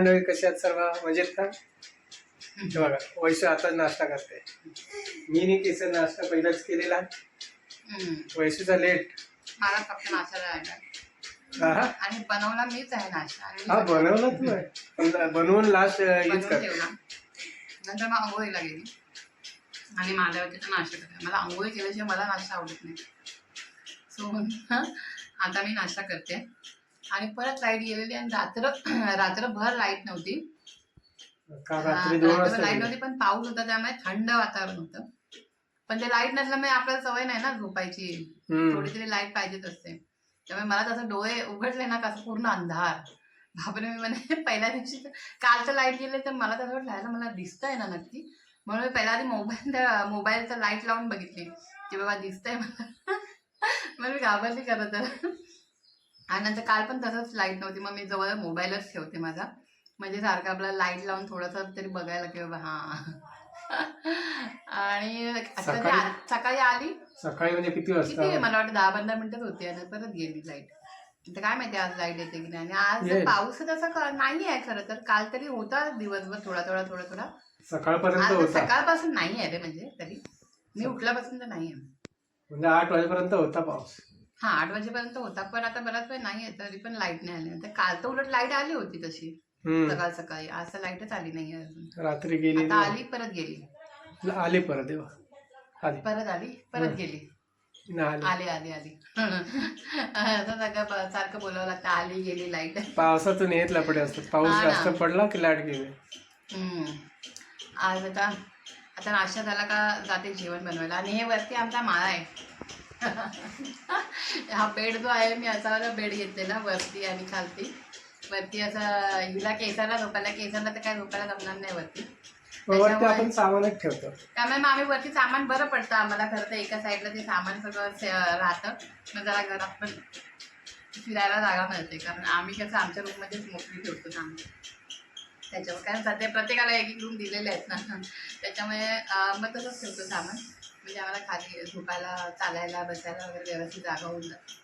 मंडळी कशी आहेत सर्व? मजेत का? बघा वैशू आता नाश्ता करते. मी नी केसर नाश्ता पहिलाच केलेला. वैशूचा लेट. मला फक्त नाश्ता हा. आणि बनवला मीच आहे नाश्ता. हा बनवला तू आहे. पण बनवून लास्ट हीच कर. नंतर मग आंघोळीला गेली आणि माल्यावरतीचा नाश्ता करते मला आंघोळी केल्याशिवाय मला नाश्ता आवडत नाही. सो आता मी नाश्ता करते. आणि परत लाइट गेलेली आणि रात्र रात्रभर लाइट नव्हती. लाइट नव्हती पण पाऊस होता त्यामुळे थंड वातावरण होतं. पण ते लाइट नसल्यामुळे आपल्याला सवय नाही ना झोपायची. थोडी तरी लाइट पाहिजेच असते. त्यामुळे मला तसं डोळे उघडले ना कसं पूर्ण अंधार. बापरे मी म्हणे पहिल्या दिवशी कालचं लाइट गेले तर मला तसं वाटलं "ह्याला मला दिसतंय ना नक्की. म्हणून मी पहिल्या आधी मोबाईल मोबाईलचं लाइट लावून बघितली. की बाबा दिसतंय मला. मग मी घाबरली खरं तर. आणि नंतर काल पण तसंच लाइट नव्हती मग मी जवळ मोबाईलच ठेवते माझा. म्हणजे सारखं आपल्याला लाइट लावून थोडंसं तरी बघायला की बाबा हा. आणि ती सकाळी- आली. सकाळी म्हणजे किती किती वाजता? मला वाटतं दहा पंधरा मिनिटच होती आणि परत गेली लाइट तर काय माहिती आज लाइट येते की नाही? आणि आज. पाऊस तसा नाही आहे खरं तर. काल तरी होता दिवसभर थोडा थोडा थोडा थोडा. सकाळपर्यंत सकाळपासून नाही आहे रे म्हणजे तरी. मी उठल्यापासून तर नाही आहे. म्हणजे आठ वाजेपर्यंत होता पाऊस. हा आठ वाजेपर्यंत होता पण आता बराच वेळ नाही तरी पण लाइट नाही आली. तर काल तर उलट लाइट आली होती तशी हम्म. सकाळ सकाळी. आज तर लाईटच आली नाही अजून. रात्री गेली आता आली परत गेली. आली परत देवा आली. परत आली परत. गेली. नाही आली. आली आली आली. असं सगळं ब- सारखं बोलावं लागतं आली गेली लाइट पावसातून येत लपडे असतात. पाऊस हा ना. जास्त पडला की लाइट गेली. आज आता आता नाश्ता झाला का जाते जेवण बनवायला. आणि हे वरती आमचा माळा आहे. हा बेड जो आहे मी असा वाला बेड घेतलेला वरती आणि खालती. वरती असं हिला केसाला झोपायला केसाला तर काय झोपायला जमणार नाही वरती. वरती त्याच्यामुळे- आपण सामानच ठेवतो. त्यामुळे मग आम्ही वरती सामान बरं पडतं. आम्हाला खरं तर एका साईडला ते सामान सगळं राहतं. मग जरा घरात पण फिरायला जागा मिळते. कारण आम्ही कसं आमच्या रूममध्येच मोकळी ठेवतो सामान. त्याच्यामुळे काय सध्या प्रत्येकाला एक एक रूम दिलेले आहेत ना. त्याच्यामुळे मग तसंच ठेवतो सामान. म्हणजे आम्हाला खाली झोपायला चालायला बसायला वगैरे व्यवस्थित जागा होऊन जाते.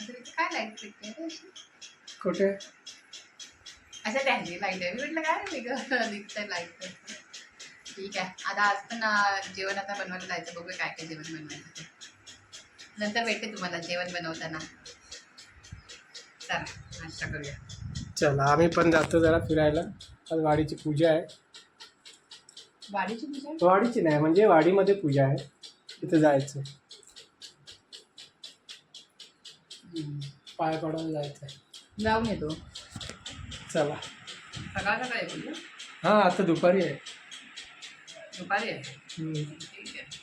असं काय लाइट रे अशी? कुठे? अच्छा त्यांची लाइट आहे. मी म्हटलं काय वेगळं? दिसतंय लाइट ठीक आहे. आता आज पण जेवण आता बनवायला जायचं. बघूया काय काय जेवण बनवायचं. नंतर भेटते तुम्हाला जेवण बनवताना. चला नाश्ता करूया. चला आम्ही पण जातो जरा फिरायला. आज वाडीची पूजा आहे. वाडीची पूजा? वाडीची नाही म्हणजे वाडीमध्ये पूजा आहे. तिथे जायचं. पाय पडायला जायचं आहे जाऊन येतो. चला. सकाळ सकाळ आहे पूजा हां आता दुपारी आहे. दुपारी आहे? हम्म. ठीक आहे.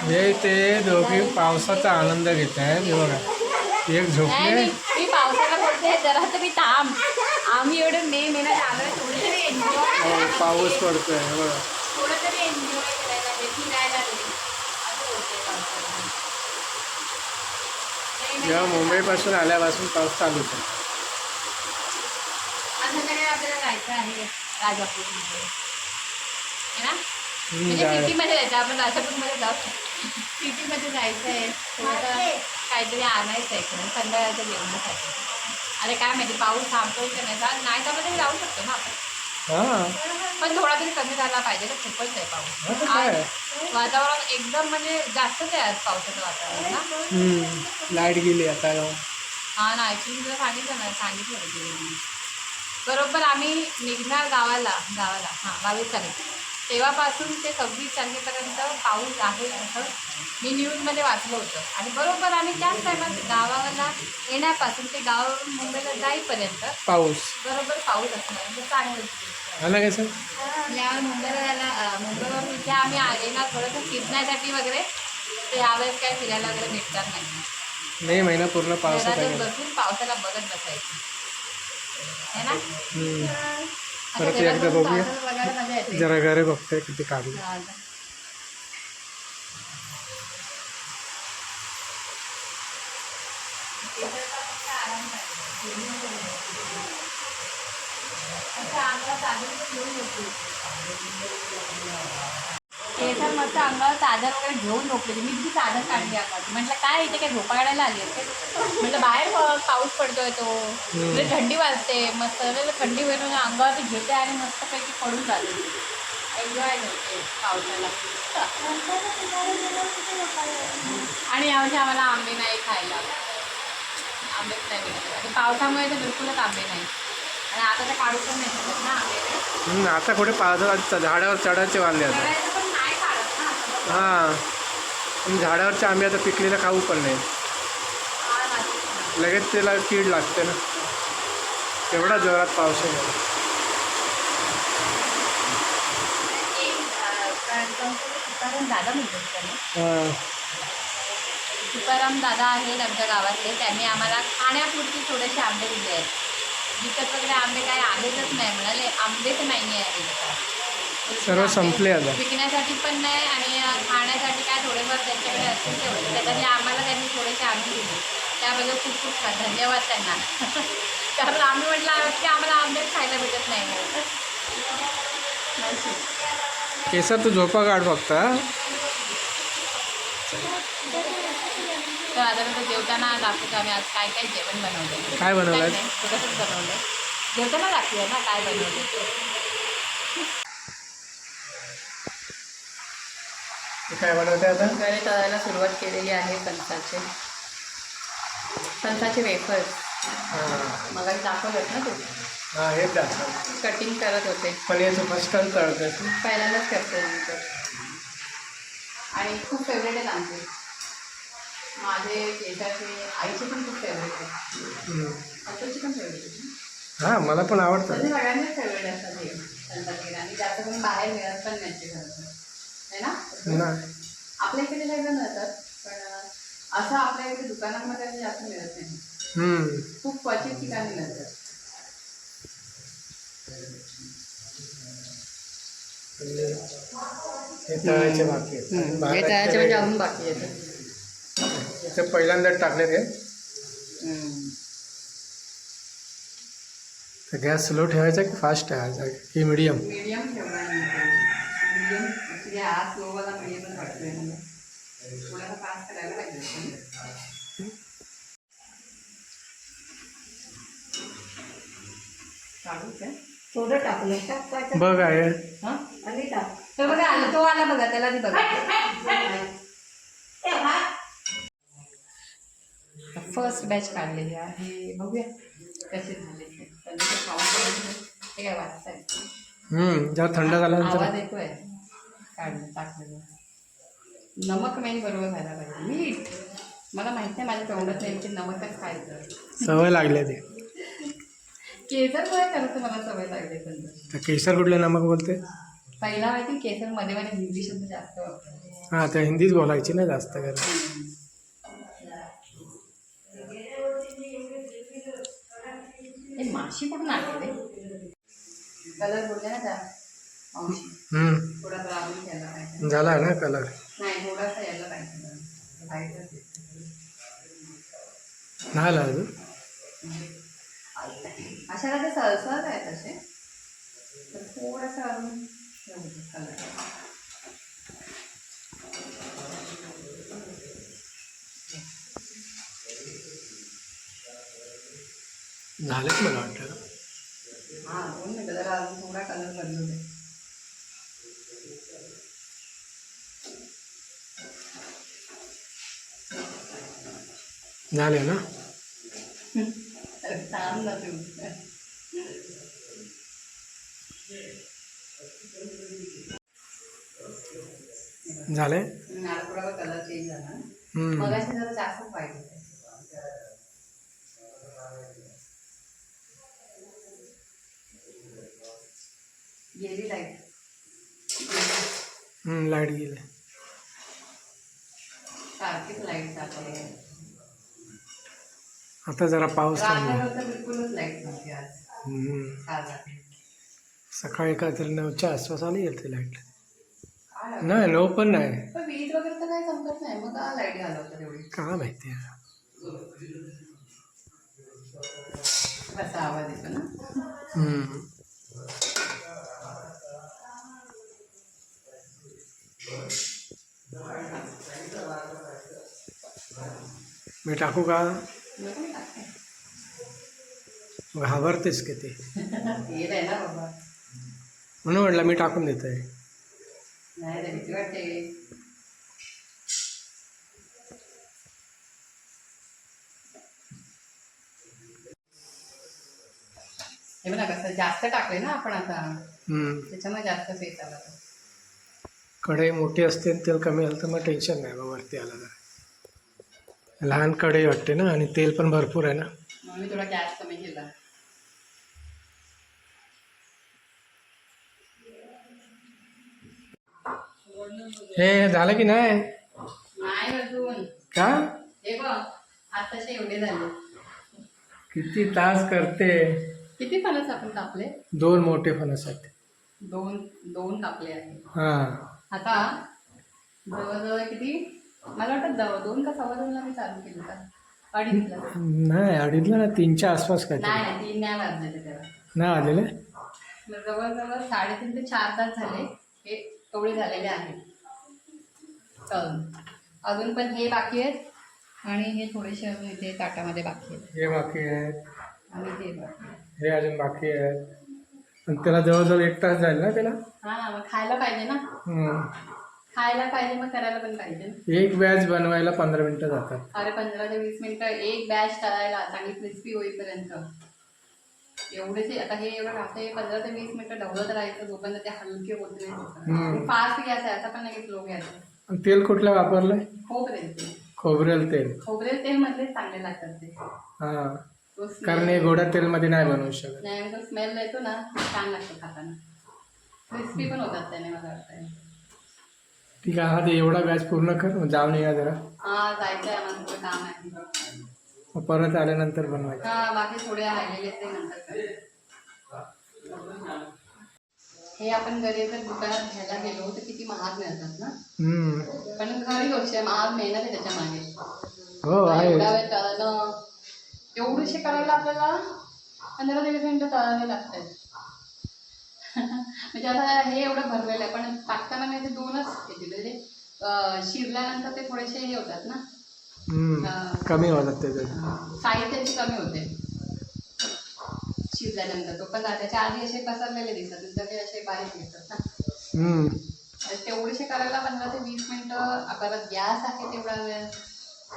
हे ते दोघे पावसाचा आनंद घेत आहेत हे बघा. एक नाही झोपले मी मी पावसाला बोलते जरा तरी थांब. आम्ही एवढे मे महिन्यात थोडं तरी एन्जॉय हो, पाऊस पडतोय हे बघा. थोडं तरी एन्जॉय करायला फिरायला जेव्हा मुंबईपासून आल्यापासून पाऊस चालूच आहे आपल्याला जायचं आहे राजापूरमध्ये. ना? म्हणजे. सिटीमध्ये जायचं आपण राजापूरमध्ये जाऊ सिटीमध्ये जायचं आहे थोडं काहीतरी आणायचं आहे खरं संध्याकाळच्या जेवणासाठी. अरे काय माहिती पाऊस थांबतोय का नाही जा- नाही तर मध्ये जाऊ शकतो ना आपण. हां. पण थोडा तरी कमी झाला पाहिजे ना खूपच आहे पाऊस. आज वातावरण एकदम म्हणजे जास्तच आहे आज पावसाचं वातावरण ना. लाइट गेली आता. हा ना ॲक्च्युली तुला सांगितलं ना सांगितलं होतं. बरोबर आम्ही निघणार गावाला गावाला. हां बावीस तारीख. तेव्हापासून ते सव्वीस तारखेपर्यंत पाऊस आहे असं मी न्यूजमध्ये वाचलं होतं. आणि बरोबर आम्ही त्याच टायमात गावाला येण्यापासून ते गावावरून मुंबईला जाईपर्यंत पाऊस. बरोबर पाऊस असणार म्हणजे चांगली आला काय सर? मुंबईला जायला मुंबईवरून इथे आम्ही आले ना थोडंसं फिरण्यासाठी वगैरे तर यावेळेस काय फिरायला वगैरे भेटणार नाही. मे महिना पूर्ण पावसात बसून पावसाला बघत बसायचं. है ना? परत घरात एकदा बसून बघूया. पावसाला बघायला मजा येते जरा घरे बघतोय किती काढले हा, केसर मस्त अंगावर चादर वगैरे घेऊन झोपलेली मी ती चादर काढली अंगात म्हटलं काय इथे काय झोपा काढायला आली आहे म्हटलं बाहेर पाऊस पडतोय तो. म्हणजे थंडी वाजते. मस्त थंडी वरून अंगावरती घेते आणि मस्तपैकी पडून जाते. एन्जॉय करते पावसाला. आणि यावर्षी आम्हाला आंबे नाही खायला. आंबेच नाही आणि पावसामुळे तर बिलकुलच आंबे नाही. आणि आता तर काढू पण नाही शकत ना आंबे. आता कुठे पावसाळ्यात झाडावर चढायचे वाढले आता करायचं पण नाही काढत ना असं बघ. हां. झाडावरचे आंबे आता पिकलेले खाऊ पण नाही. लगेच त्याला कीड लागते ना. एवढा जोरात पाऊस आहे. तुकाराम दादा हां आहेत आमच्या गावातले. त्यांनी आम्हाला खाण्यापुरती थोडेसे आंबे दिले आहेत. विकत वगैरे आंबे काय आलेच नाही. म्हणाले आंबेच नाही आहे. सर्व संपले आता. विकण्यासाठी पण नाही आणि खाण्यासाठी काय थोडेफार त्यांच्याकडे असतील तेवढे त्याच्यातले आम्हाला त्यांनी थोडेसे आंबे दिले. त्याबद्दल खूप खूप धन्यवाद त्यांना. कारण आम्ही म्हटलं की आम्हाला आंबेच खायला भेटत नाही. केसर तू झोपा काढ फक्त? तर आता कसं जेवताना दाखवतो आम्ही आज काय काय जेवण बनवलं काय बनवलंय? कसंच बनवलं जेवताना दाखवूया ना काय बनवलं काय बनवते आता? गणे तळायला सुरुवात केलेली आहे फणसाचे फणसाचे वेफर्स. मला दाखवलं ना तू. हां हेच दाखव. कटिंग करत होते. पण याचं फर्स्ट टाइम कळतं पहिल्यांदाच करते मी तर आणि खूप फेवरेट आहेत आमचे. माझे केसाचे आईचे पण खूप फेवरेट आहे. आताची पण फेवरेट आहे हां मला पण आवडतं म्हणजे सगळ्यांनाच फेवरेट असतात हे फणसाचे आणि जास्त करून बाहेर मिळत पण नाही ते घरात है ना? ना? आपल्या इकडे सगळं मिळतात पण असं आपल्या इकडे दुकानामध्ये जास्त मिळत नाही. खूप क्वचित ठिकाणी मिळतात हे तळायचे बाकी आहेत. हे म्हणजे अजून बाकी येतं ते पहिल्यांदा टाकले ते तर गॅस स्लो ठेवायचा की फास्ट ठेवायचा? की मिडियम मीडियम ठेवला मीडियम हा स्लोवाला वाटतोय मला. थोडासा फास्ट करायला पाहिजे. काढू काय थोडं टाकलं टाक टाक टाक. बघ आहे हां? आणि टाक. तो बघा आला तो आला बघा त्याला ती बघा. फर्स्ट बॅच काढलेली आहे. बघूया कसे झाले ते. हे काय हम्म जेव्हा थंड झाल्यानंतर. आवाज येतोय. काढलं टाकलेलं नमक नाही बरोबर व्हायला पाहिजे. मीठ. मला माहीत नाही माझ्या तोंडात नाही की नमकच खायचं सवय लागली ते. केसर काय करायचं मला सवय लागली पण. तर केसर कुठले नमक बोलते? पहिला माहिती केसरमध्ये मध्ये हिंदी शब्द जास्त वापरतो हां त्या हिंदीच बोलायची ना जास्त कर हे माशी कुठून आली कलर बोलले ना त्या हम्म. झाला ना कलर? नाही. झाला अजून? अशाला ते सळसळत आहे तसे. तर थोडंसं अजून कलर. झालेच मला वाटतं. हां दोन मिनटं जरा अजून थोडा कलर बदलू दे झाले ना अरे थांब ना तू झाले मला थोडा कलर चेंज झाला हम्म. मगाशी जरा जास्तच झाले ना? गेली लाइट लाइट सारखीच लाइट दाखवली आता जरा पाऊस थांबला रात्रभर तर सकाळी नऊच्या आसपास आली गेली लाइट नाही नऊ पण नाही. का माहिती येतो. मी टाकू का. घाबरतेस आहे ना बाबा. म्हणून म्हटलं मी टाकून देत आहे कसं जास्त टाकले ना आपण आता. त्याच्यामुळे जास्त फेस आला तो. कढई मोठी असते आणि तेल कमी आलं तर मग टेन्शन नाही मग वरती आलं तर. लहान कढई वाटते ना आणि तेल पण भरपूर आहे ना. मी थोडा गॅस कमी केला. हे झालं की नाही? नाही अजून. का? हे बघ आताशे एवढे झाले. किती तास करते? किती फणस आपण कापले? दोन मोठे फणस आहेत. दोन दोन कापले आहे. हा. आता जवळजवळ किती? मला वाटतं दव- दोन का सव्वा दोनला मी चालू केली का? अडीचला. नाही अडीचला ना तीनच्या आसपास काय नाही नाही तीन नाही वाजले तेव्हा. नाही आलेले? मग जवळजवळ साडेतीन ते चार तास झाले. हे एवढे झालेले आहेत. तळून अजून पण हे बाकी आहेत? आणि हे थोडेसे अजून इथे ताटामध्ये बाकी आहेत. हे बाकी आहेत. आणि हे बाकी आहे. हे अजून बाकी आहेत. आणि त्याला जवळजवळ एक तास जाईल ना त्याला? हा मग खायला पाहिजे ना. हम्म. खायला पाहिजे मग करायला पण पाहिजे ना. एक बॅच बनवायला पंधरा मिनिटं जातात. अरे पंधरा ते वीस मिनिटं एक बॅच करायला चांगली क्रिस्पी होईपर्यंत. एवढेच आता हे एवढं राहतं हे पंधरा ते वीस मिनिटं ढवळत राहायचं जोपर्यंत ते हलके होत हम्म. नाही फास्ट गॅस आहे असं पण नाही स्लो गॅस आहे. आणि तेल कुठलं वापरलंय? खोबरेल तेल. खोबरेल तेल. खोबरेल तेल मधले चांगले लागतात ते. हा. कारण हे गोड्या तेलमध्ये नाही बनवू शकत. नाही तो स्मेल येतो ना छान लागतो खाताना. क्रिस्पी पण होतात त्याने मला वाटतं ठीक आहे हा ते एवढा बॅच पूर्ण कर जाऊन या जरा. हा जायचं आहे आम्हाला थोडं काम आहे. मग परत आल्यानंतर बनवायचं. हा बाकी थोडे राहिलेले ते नंतर. हे आपण घरी जर दुकानात घ्यायला गेलो तर किती महाग मिळतात ना. पण खरी गोष्ट आहे महाग मेहनत आहे त्याच्यामागे. हो एवढा वेळ तळणं करायला आपल्याला पंधरा ते वीस मिनिटं तळावे लागतात. म्हणजे आता हे एवढं भरलेलं आहे पण टाकताना मी ते दोनच येतील. म्हणजे शिरल्यानंतर ते थोडेसे हे होतात ना? कमी होतात त्याचे साईज त्याची कमी होते. शिजल्यानंतर तो पण त्याच्या आधी असे पसरलेले दिसतात ते असे बारीक दिसतात ना. तेवढेसे करायला पंधरा ते वीस मिनिटं परत गॅस आहे तेवढा वेळ.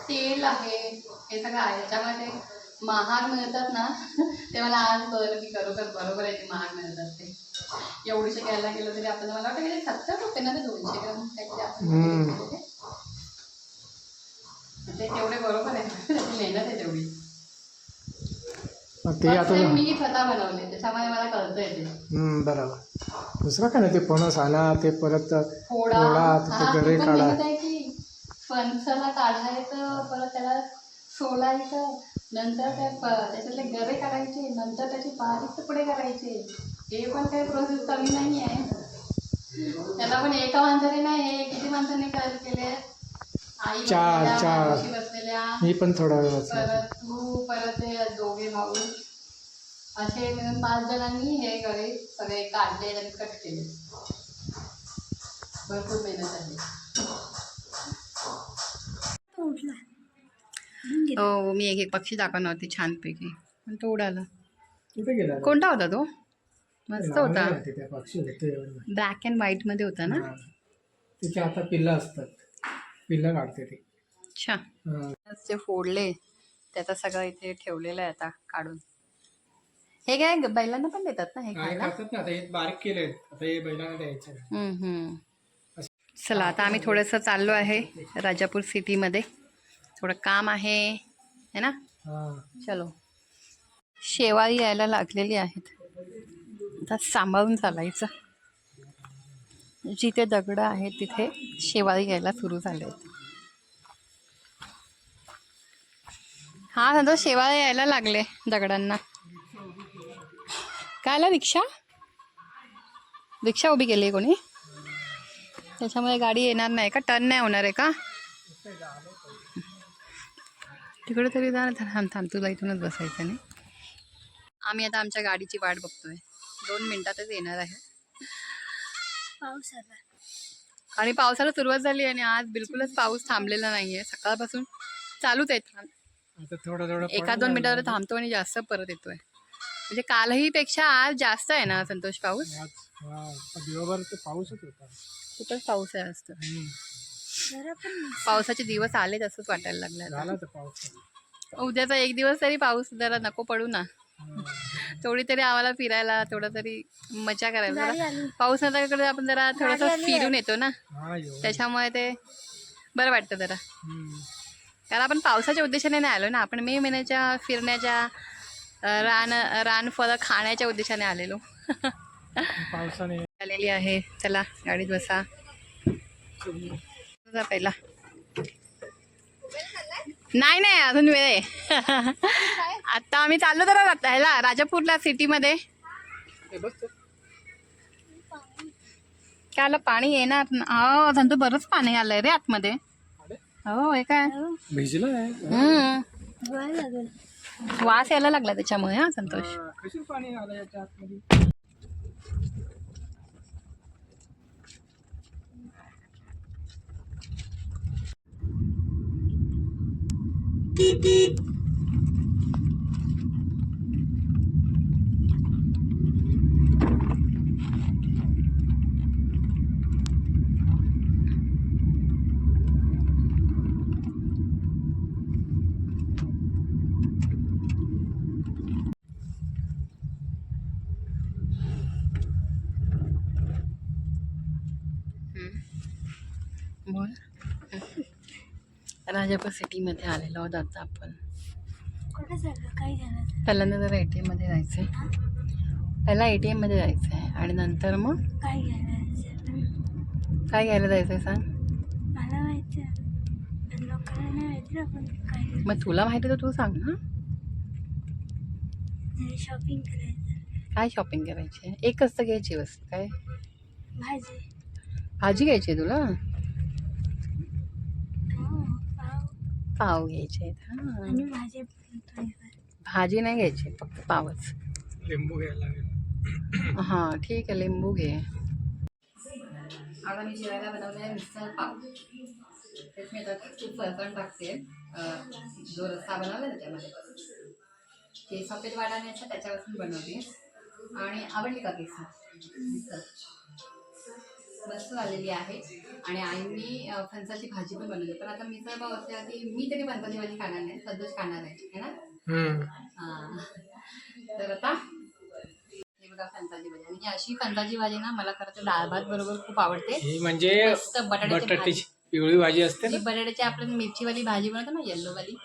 तेल आहे हे सगळं आहे. त्याच्यामुळे ते महाग मिळतात ना ते मला आज कळलं की खरोखर बरोबर आहे ते महाग मिळतात ते. एवढीशे घ्यायला गेलं तरी आपल्याला मला वाटतं की सत्तर रुपये ना ते दोनशे ग्राम काहीतरी आपण ते. तेवढे बरोबर आहे. मेहनत आहे तेवढी. ते आता मी स्वतः बनवले त्याच्यामुळे मला कळतंय ते. हम्म, बरोबर. दुसरं काय नाही ते फणस आणा ते परत फोडा हा, ती गरे पण काढा. आहे की फणसाला काढायचं परत त्याला सोलायचं नंतर त्या प- त्याच्यातले गरे काढायचे नंतर त्याचे बारीक तुकडे करायचे. हे पण काही प्रोसेस कमी नाही आहे त्याला पण एका माणसाने नाही हे किती माणसांनी काय केले? आई चार, चार. बसलेल्या. मी पण थोडा वेळ वाचला परत तू परत ते दोघे भाऊ. असे मिळून पाच जणांनी हे गरे सगळे काढले आणि कट केले. भरपूर मेहनत झाली. हो मी एक एक पक्षी दाखवणार होती छानपैकी. पण तो उडाला. कुठे गेला? रे? कोणता होता तो? मस्त होता. पक्षी. ब्लॅक अँड व्हाईटमध्ये होता ना? हा. त्याची आता पिल्लं असतात. पिल्लं काढते ती. अच्छा. हा. जे फोडले त्याचा सगळं इथे ठेवलेलं आहे आता काढून. हे काय ग- बैलांना पण देतात ना हे काय खायला? खातात ना आता हे बारीक केले आता हे बैलांना द्यायचं हम्म, हम्म. चला आता आम्ही थोडंसं चाललो आहे राजापूर सिटीमध्ये. थोडं काम आहे है ना? हा. चलो. शेवाळी यायला लागलेली आहेत. आता सांभाळून चालायचं. जिथे दगडं आहेत तिथे शेवाळी यायला सुरू झाले आहेत. हा दादा शेवाळे यायला लागले दगडांना. काय आला रिक्षा? रिक्षा उभी केली आहे कोणी? त्याच्यामुळे गाडी येणार नाही का? टर्न नाही होणार आहे का? तिकडे तरी जाणार थांब थांब तुला इथूनच बसायचं नाही. आम्ही आता आमच्या गाडीची वाट बघतोय. दोन मिनिटातच येणार आहे. पाऊस आला आणि पावसाला सुरुवात झाली आणि आज बिलकुलच पाऊस थांबलेला नाहीये. सकाळपासून चालूच आहे थांब आता थोडं थोडं एका दोन मिनिटावर थांबतो आणि जास्त परत येतोय. म्हणजे कालही पेक्षा आज जास्त आहे ना संतोष पाऊस? आज हा दिवसभर तर पाऊसच होता. खूपच पाऊस आहे आज पण पावसाचे दिवस आले तसंच वाटायला लागले उद्याचा एक दिवस तरी पाऊस जरा नको पडू ना. थोडी तरी आम्हाला फिरायला थोडं तरी मजा करायला जरा. पाऊस नसल्याकडे आपण जरा थोडंसं फिरून येतो ना? त्याच्यामुळे ते बरं वाटतं जरा. कारण आपण पावसाच्या उद्देशाने नाही आलो ना आपण मे महिन्याच्या फिरण्याच्या रान रान फळं खाण्याच्या उद्देशाने आलेलो. पावसाने आलेली आहे. चला गाडीत बसा पहिला. नाही नाही अजून वेळ आहे. आता आम्ही चाललो तर ह्याला राजापूरला सिटीमध्ये. आलं पाणी येणार न- हो संतू बरंच पाणी आलंय रे आतमध्ये? हो हे काय? वास यायला लागला त्याच्यामुळे हा संतोष. कशी पाणी आलं Пип-пип-пип. राजापूर सिटीमध्ये आलेलो आहोत आता आपण. पहिल्यांदा जरा ए टी एममध्ये जायचं आहे पहिला ए टी एममध्ये जायचं आहे आणि नंतर मग? काय घ्यायला जायचं आहे. सांग मग तुला माहिती तर तू सांग ना. शॉपिंग करायचं. काय शॉपिंग करायची आहे एक असतं घ्यायची वस्तू काय? भाजी. भाजी घ्यायची आहे तुला हो पाव पाव घ्यायचे आहेत हां. आणि भाजी नाही घ्यायची फक्त पावच. लिंबू घ्यायला लागेल. हां ठीक आहे लिंबू घे. आता मी जेवायला बनवलं आहे मिसळ पाव. तेच मी आता खूप फरकण टाकते. जो रस्सा बनवला ना त्यामध्ये ते सफेद वाटाण्याचा त्याच्यापासून बनवते. आणि आवडली का केस मिसळ. मस्त झालेली आहे. आणि आईंनी फणसाची भाजी पण बनवली. पण आता मिसळ पाव असल्यावरती मी तरी फणसाची भाजी खाणार नाही. सदोष खाणार आहे. है ना. हा. तर आता हे बघा फणसाची भाजी. आणि ही अशी फणसाची भाजी ना मला खरं तर डाळ भात बरोबर खूप आवडते. म्हणजे मस्त बटाट्याची बटाट्याची पिवळी भाजी असते ना? बटाट्याची आपण मिरचीवाली भाजी बनवतो ना येल्लो वाली.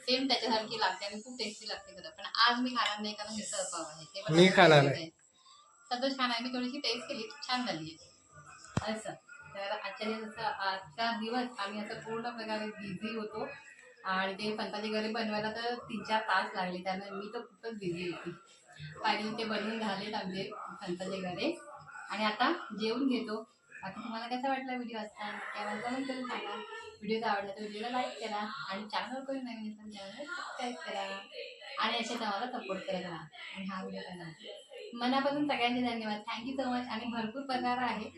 सेम त्याच्यासारखी लागते आणि खूप टेस्टी लागते खरं. पण आज मी खाणार नाही कारण मिसळ पाव आहे. ते मी खाणार. आहे. संतोष खाणार आहे. मी थोडीशी टेस्ट केली. छान झाली असं. तर आजच्या दिवस आजचा दिवस आम्ही असं पूर्ण प्रकारे बिझी होतो. आणि ते फणसाची घरी बनवायला तर तीन चार तास लागले त्यामुळे मी तर खूपच बिझी होती. फायनली ते बनवून झालेत आमचे फणसाचे घरे आणि आता जेवून घेतो. बाकी तुम्हाला कसा वाटला व्हिडिओ असता त्यावर कमेंट करून सांगा. व्हिडिओ आवडला तर व्हिडिओला लाईक करा. आणि चॅनल करून नवीन असेल चॅनल सबस्क्राईब करा. आणि असेच आम्हाला सपोर्ट करत राहा. आणि हा व्हिडिओ करा मनापासून सगळ्यांचे धन्यवाद. थँक्यू सो मच आणि भरपूर प्रकार आहे.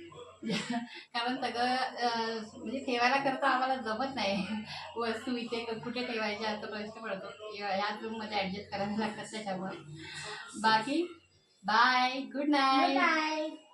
कारण सगळं म्हणजे ठेवायला करता आम्हाला जमत नाही. वस्तू इथे कुठे ठेवायच्या असा प्रश्न पडतो. या- ह्याच रूममध्ये ॲडजस्ट करायला लागतात त्याच्यामुळे. बाकी बाय गुड नाईट